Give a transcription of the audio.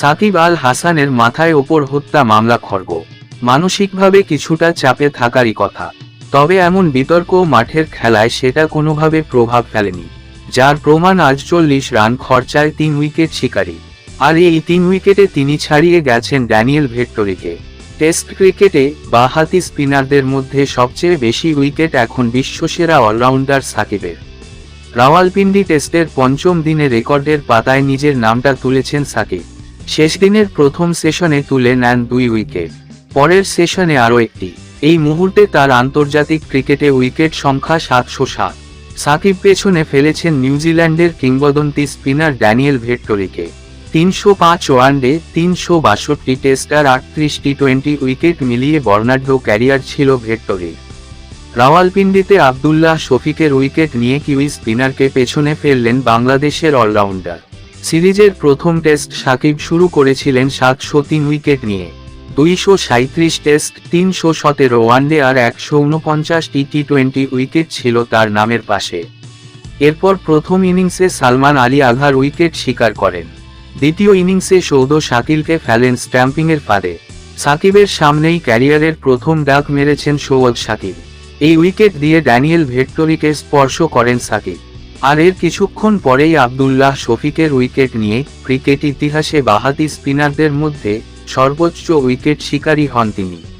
সাকিব আল হাসানের মাথায় ওপর হত্যা মামলা খর্গ মানসিকভাবে কিছুটা চাপে থাকারই কথা। তবে এমন বিতর্ক মাঠের খেলায় সেটা কোনোভাবে প্রভাব ফেলেনি, যার প্রমাণ আজ চল্লিশ রান খরচায় তিন উইকেট শিকারী। আর এই তিন উইকেটে তিনি ছাড়িয়ে গেছেন ড্যানিয়েল ভেক্টরিকে টেস্ট ক্রিকেটে বাহাতি স্পিনারদের মধ্যে সবচেয়ে বেশি উইকেট এখন বিশ্বসেরা অলরাউন্ডার সাকিবের। রাওয়ালপিন্ডি টেস্টের পঞ্চম দিনে রেকর্ডের পাতায় নিজের নামটা তুলেছেন সাকিব। শেষ দিনের প্রথম সেশনে তুলে নেন দুই উইকেট। পরের সেশনে আরও একটি। এই মুহূর্তে তার আন্তর্জাতিক ক্রিকেটে উইকেট সংখ্যা সাতশো সাত। সাকিব পেছনে ফেলেছেন নিউজিল্যান্ডের কিংবদন্তি স্পিনার ড্যানিয়েল ভেট্টরিকে। তিনশো পাঁচ ওয়ানডে, তিনশো বাষট্টি টেস্ট আর আটত্রিশ টি টোয়েন্টি উইকেট মিলিয়ে বর্ণাঢ্য ক্যারিয়ার ছিল ভেট্টরির। রাওয়ালপিন্ডিতে আবদুল্লাহ শফিকের উইকেট নিয়ে কিউই স্পিনারকে পেছনে ফেললেন বাংলাদেশের অলরাউন্ডার। সিরিজের প্রথম টেস্ট সাকিব শুরু করেছিলেন সাতশো তিন উইকেট নিয়ে। দুইশো সাঁত্রিশ টেস্ট, তিনশো সতেরো ওয়ানডে আর একশো উনপঞ্চাশ টি টোয়েন্টি উইকেট ছিল তার নামের পাশে। এরপর প্রথম ইনিংসে সালমান আলী আঘার উইকেট শিকার করেন। দ্বিতীয় ইনিংসে সৌদ শাকিলকে ফেলেন স্ট্যাম্পিংয়ের ফাঁদে। সাকিবের সামনেই ক্যারিয়ারের প্রথম ডাক মেরেছেন সৌদ শাকিব। এই উইকেট দিয়ে ড্যানিয়েল ভেক্টরিকে স্পর্শ করেন সাকিব। আর এর কিছুক্ষণ পরেই আবদুল্লাহ শফিকের উইকেট নিয়ে ক্রিকেট ইতিহাসে বাহাতি স্পিনারদের মধ্যে সর্বোচ্চ উইকেট শিকারী হন তিনি।